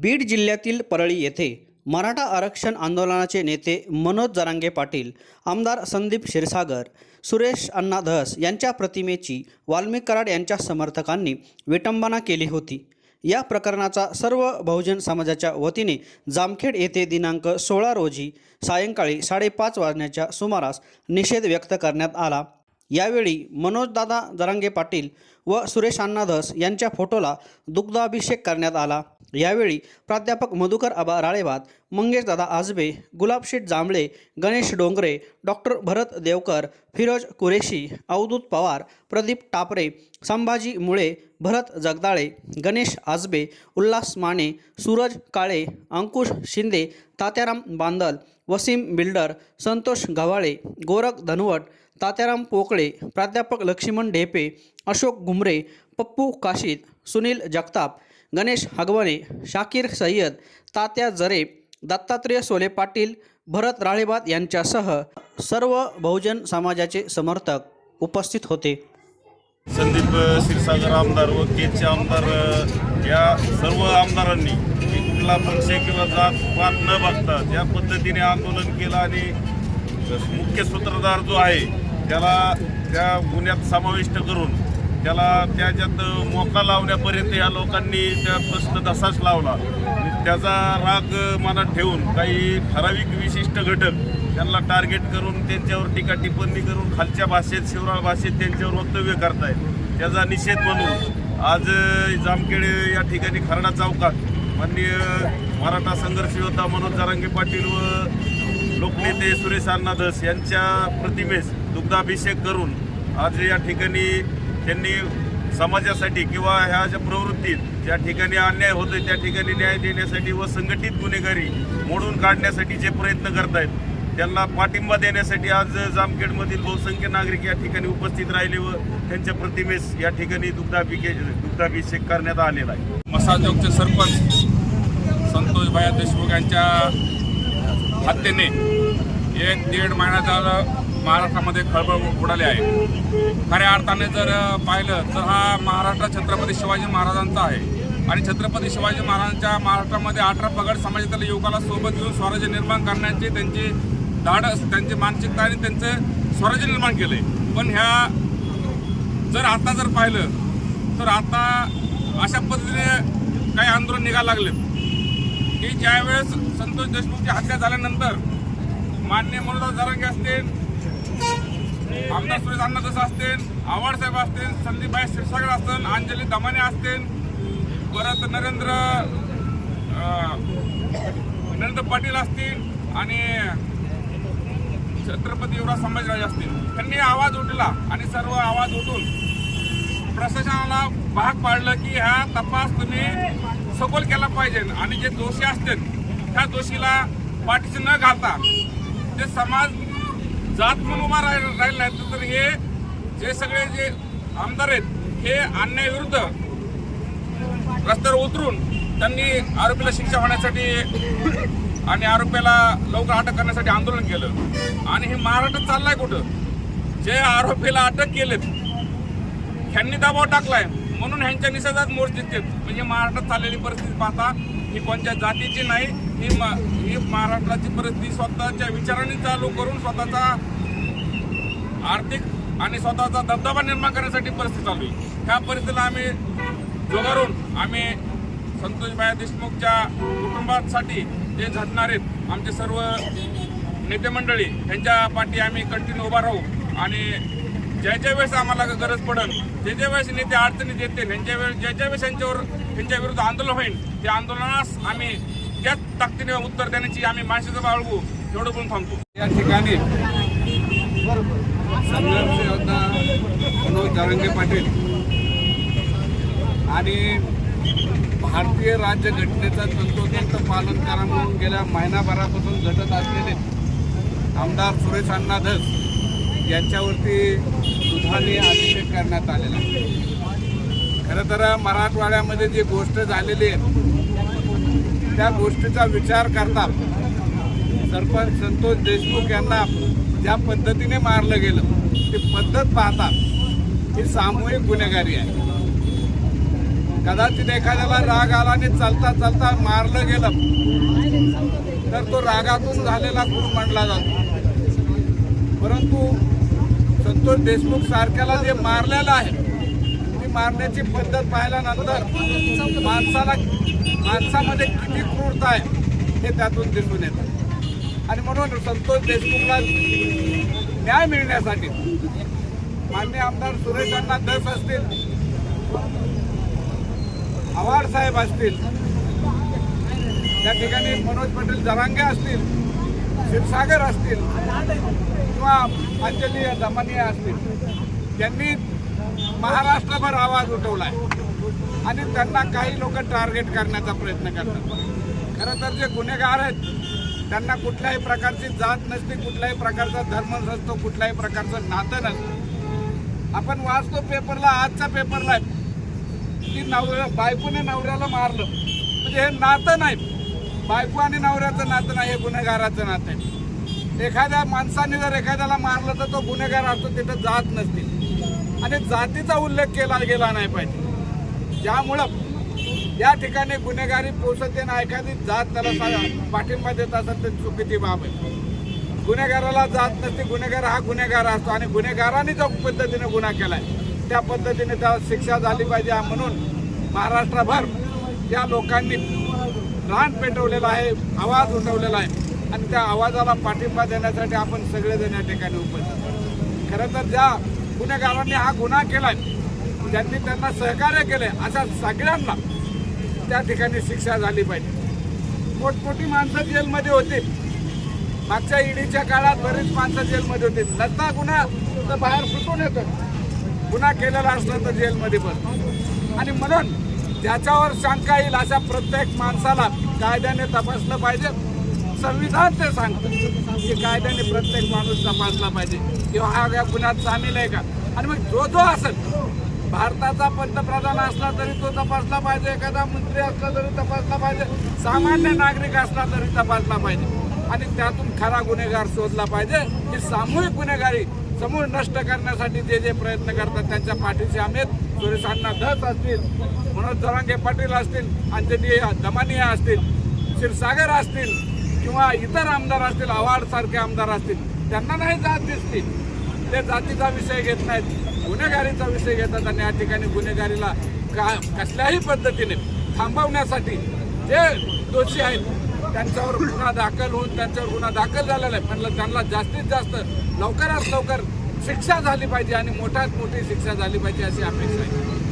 बीड जिल्ह्यातील परळी येथे मराठा आरक्षण आंदोलनाचे नेते मनोज जरांगे पाटील आमदार संदीप क्षीरसागर सुरेश अण्णा धस यांच्या प्रतिमेची वाल्मिक कराड यांच्या समर्थकांनी विटंबना केली होती. या प्रकरणाचा सर्व बहुजन समाजाच्या वतीने जामखेड येथे दिनांक सोळा रोजी सायंकाळी साडेपाच वाजण्याच्या सुमारास निषेध व्यक्त करण्यात आला. यावेळी मनोजदादा जरांगे पाटील व सुरेश अण्णा धस यांच्या फोटोला दुग्धाभिषेक करण्यात आला. यावेळी प्राध्यापक मधुकर आबा राळेवाद मंगेशदादा आजबे गुलाबशेठ जांभळे गणेश डोंगरे डॉक्टर भरत देवकर फिरोज कुरेशी अवधूत पवार प्रदीप टापरे संभाजी मुळे भरत जगदाळे गणेश आजबे उल्हास माने सूरज काळे अंकुश शिंदे तात्याराम बांदल वसीम बिल्डर संतोष गव्हाळे गोरख धनवट तात्याराम पोकळे प्राध्यापक लक्ष्मण ढेपे अशोक घुमरे पप्पू काशीद सुनील जगताप गणेश हगवणे शाकीर सय्यद तात्या जरे दत्तात्रेय सोले पाटील भरत राळेबाद यांच्यासह सर्व बहुजन समाजाचे समर्थक उपस्थित होते. संदीप क्षीरसागर आमदार व केचे आमदार या सर्व आमदारांनी की पक्ष किंवा जात पात न बघता ज्या पद्धतीने आंदोलन केलं आणि मुख्य सूत्रधार जो आहे त्याला त्या गुन्ह्यात समाविष्ट करून त्याला त्याच्यात मोका लावण्यापर्यंत या लोकांनी त्या प्रश्न तसाच लावला. त्याचा राग मनात ठेवून काही ठराविक विशिष्ट घटक त्यांना टार्गेट करून त्यांच्यावर टीका टिप्पणी करून खालच्या भाषेत शिवराळ भाषेत त्यांच्यावर वक्तव्य करतायत. त्याचा निषेध म्हणून आज जामखेड या ठिकाणी खरडा चौकात माननीय मराठा संघर्ष योद्धा मनोज जारांगे पाटील व लोकनेते सुरेश अण्णाधस यांच्या प्रतिमेस दुग्धाभिषेक करून आज या ठिकाणी त्यांनी समाजासाठी किंवा ह्या ज्या प्रवृत्तीत ज्या ठिकाणी अन्याय होतोय त्या ठिकाणी न्याय देण्यासाठी व संघटित गुन्हेगारी मोडून काढण्यासाठी जे प्रयत्न करतायत त्यांना पाठिंबा देण्यासाठी आज जामखेडमधील बहुसंख्य नागरिक या ठिकाणी उपस्थित राहिले व त्यांच्या प्रतिमेस या ठिकाणी दुग्धाभिषेक दुग्धाभिषेक करण्यात आलेला आहे. मसाजोगचे सरपंच संतोष भाया देशमुख यांच्या हत्येने एक दीड महिना झालं महाराष्ट्रामध्ये खळबळ उडाली आहे. खऱ्या अर्थाने जर पाहिलं तर हा महाराष्ट्र छत्रपती शिवाजी महाराजांचा आहे. आणि छत्रपती शिवाजी महाराजांच्या महाराष्ट्रामध्ये अठरा पगड समाजातील युवकाला सोबत घेऊन स्वराज्य निर्माण करण्याची त्यांची धाडस त्यांची मानसिकता आणि त्यांचं स्वराज्य निर्माण केले. पण ह्या जर आता जर पाहिलं तर आता अशा पद्धतीने काही आंदोलन निघायला लागलेत. की ज्यावेळेस संतोष देशमुखची हत्या झाल्यानंतर मान्य मनोज जारंगे असतील आमदार सुरेश अण्णादास असतील आव्हाडसाहेब असतील संदीपभाई क्षीरसागर असतील अंजली दमाने असतील परत नरेंद्र नरेंद्र पाटील असतील आणि छत्रपती युवराज संभाजीराजे असतील. त्यांनी आवाज उठला आणि सर्व आवाज उठून प्रशासनाला भाग पाडलं की हा तपास तुम्ही सखोल केला पाहिजे. आणि जे दोषी असतील त्या दोषीला पाठीशी न घालता ते समाज जात म्हणून उभा राहिला नाही तर हे जे सगळे जे आमदार आहेत हे अन्यायाविरुद्ध रस्त्यावर उतरून त्यांनी आरोपीला शिक्षा होण्यासाठी आणि आरोपीला लवकर अटक करण्यासाठी आंदोलन केलं. आणि हे महाराष्ट्रात चाललाय कुठं? जे आरोपीला अटक केलेत ह्यांनी दबाव टाकलाय. म्हणून ह्यांच्या निषेधात मोर्चे देत म्हणजे महाराष्ट्रात चाललेली परिस्थिती पाहता ही कोणत्या जातीची नाही ही म- ही महाराष्ट्राची परिस्थिती स्वतःच्या विचारांनी चालू करून स्वतःचा आर्थिक आणि स्वतःचा दबदबा निर्माण करण्यासाठी परिस्थिती चालू आहे. ह्या परिस्थितीला आम्ही जोगारून आम्ही संतोषभाई देशमुखच्या कुटुंबासाठी जे झटणारे आहेत आमचे सर्व नेते मंडळी यांच्या पाठी आम्ही कंटिन्यू उभा राहू आणि ज्या ज्या वेळेस आम्हाला गरज पडेल ज्या ज्या वेळेस नेते अडचणीत येतील त्यांच्या वेळेस ज्या ज्या वेळेस यांच्यावर त्यांच्या विरुद्ध आंदोलन होईल त्या आंदोलनास आम्ही त्याच ताकदीने उत्तर देण्याची आम्ही माणसाचं बाळगू एवढं बोलून थांबतो. या ठिकाणी संघर्ष योद्धा मनोज जारंगे पाटील. आणि भारतीय राज्यघटनेचा तंतोतंत पालन करा म्हणून गेल्या महिनाभरापासून घटत असलेले आमदार सुरेश अण्णा धस यांच्यावरती दुधाने अभिषेक करण्यात आलेला आहे. खरं तर मराठवाड्यामध्ये जी गोष्ट झालेली आहे त्या गोष्टीचा विचार करता सरपंच संतोष देशमुख यांना ज्या पद्धतीने मारलं गेलं ती पद्धत पाहता ही सामूहिक गुन्हेगारी आहे कदाचित एखाद्याला राग आला आणि चालता चालता मारलं गेलं तर तो रागातून झालेला गुण मानला जातो परंतु संतोष देशमुख सारख्याला जे मारलेलं आहे ती मारण्याची पद्धत पाहिल्यानंतर माणसाला माणसामध्ये किती क्रूरता आहे हे त्यातून दिसून येतं. आणि म्हणून संतोष देशमुखला न्याय मिळण्यासाठी मान्य आमदार सुरेशांना दस असतील आव्हाड साहेब असतील त्या ठिकाणी मनोज पटेल जरांगे असतील शिवसागर असतील किंवा अंजली दमनिया असतील त्यांनी महाराष्ट्रभर आवाज उठवलाय. आणि त्यांना काही लोक टार्गेट करण्याचा प्रयत्न करतात. खरं तर जे गुन्हेगार आहेत त्यांना कुठल्याही प्रकारची जात नसते कुठल्याही प्रकारचा धर्म नसतो कुठल्याही प्रकारचं नातं नसतं. आपण वाचतो पेपरला आजचा पेपरला आहे की नवऱ्या बायकोने नवऱ्याला मारलं. म्हणजे हे नातं नाही. बायको आणि नवऱ्याचं नातं नाही हे गुन्हेगाराचं नातं आहे. एखाद्या माणसाने जर एखाद्याला मारलं तर तो गुन्हेगार असतो तिथं जात नसते. आणि जातीचा उल्लेख केला गेला नाही पाहिजे. ज्यामुळं या ठिकाणी गुन्हेगारी पोचते ना एखादी जात त्याला पाठिंबा देत असेल तर चुकीची बाब आहे. गुन्हेगाराला जात नसते गुन्हेगार हा गुन्हेगार असतो आणि गुन्हेगाराने जो पद्धतीने गुन्हा केलाय त्या पद्धतीने त्याला शिक्षा झाली पाहिजे म्हणून महाराष्ट्रभर या लोकांनी रान पेटवलेला आहे आवाज उठवलेला आहे. आणि त्या आवाजाला पाठिंबा देण्यासाठी आपण सगळेजण या ठिकाणी उपस्थित खरं तर ज्या गुन्हेगारांनी हा गुन्हा केला ज्यांनी त्यांना सहकार्य केले अशा सगळ्यांना त्या ठिकाणी शिक्षा झाली पाहिजे. मोठमोठी माणसं जेलमध्ये होती. मागच्या ईडीच्या काळात बरीच माणसं जेलमध्ये होती. नसता गुन्हा तर बाहेर सुटून येतो. गुन्हा केलेला असला तर जेलमध्ये बसतो आणि म्हणून ज्याच्यावर शंका येईल अशा प्रत्येक माणसाला कायद्याने तपासलं पाहिजे. संविधान ते सांगतं की कायद्याने प्रत्येक माणूस तपासला पाहिजे. किंवा हा या गुन्ह्यात सामील आहे का? आणि मग जो जो असेल भारताचा पंतप्रधान असला तरी तो तपासला पाहिजे एखादा मंत्री असला तरी तपासला पाहिजे सामान्य नागरिक असला तरी तपासला पाहिजे. आणि त्यातून खरा गुन्हेगार शोधला पाहिजे की सामूहिक गुन्हेगारी समूळ नष्ट करण्यासाठी जे जे प्रयत्न करतात त्यांच्या पाठीशी आम्ही सुरेश धस असतील मनोज जरांगे पाटील असतील आणि अंजनी दमानिया असतील क्षीरसागर असतील किंवा इतर आमदार असतील आव्हाडसारखे आमदार असतील त्यांना नाही जात दिसते ते जातीचा विषय घेत नाहीत गुन्हेगारीचा विषय घेतात आणि या ठिकाणी गुन्हेगारीला का कसल्याही पद्धतीने थांबवण्यासाठी जे दोषी आहेत त्यांच्यावर गुन्हा दाखल होऊन त्यांच्यावर गुन्हा दाखल झालेला आहे. म्हणलं त्यांना जास्तीत जास्त लवकरात लवकर शिक्षा झाली पाहिजे आणि मोठ्यात मोठी शिक्षा झाली पाहिजे अशी अपेक्षा आहे.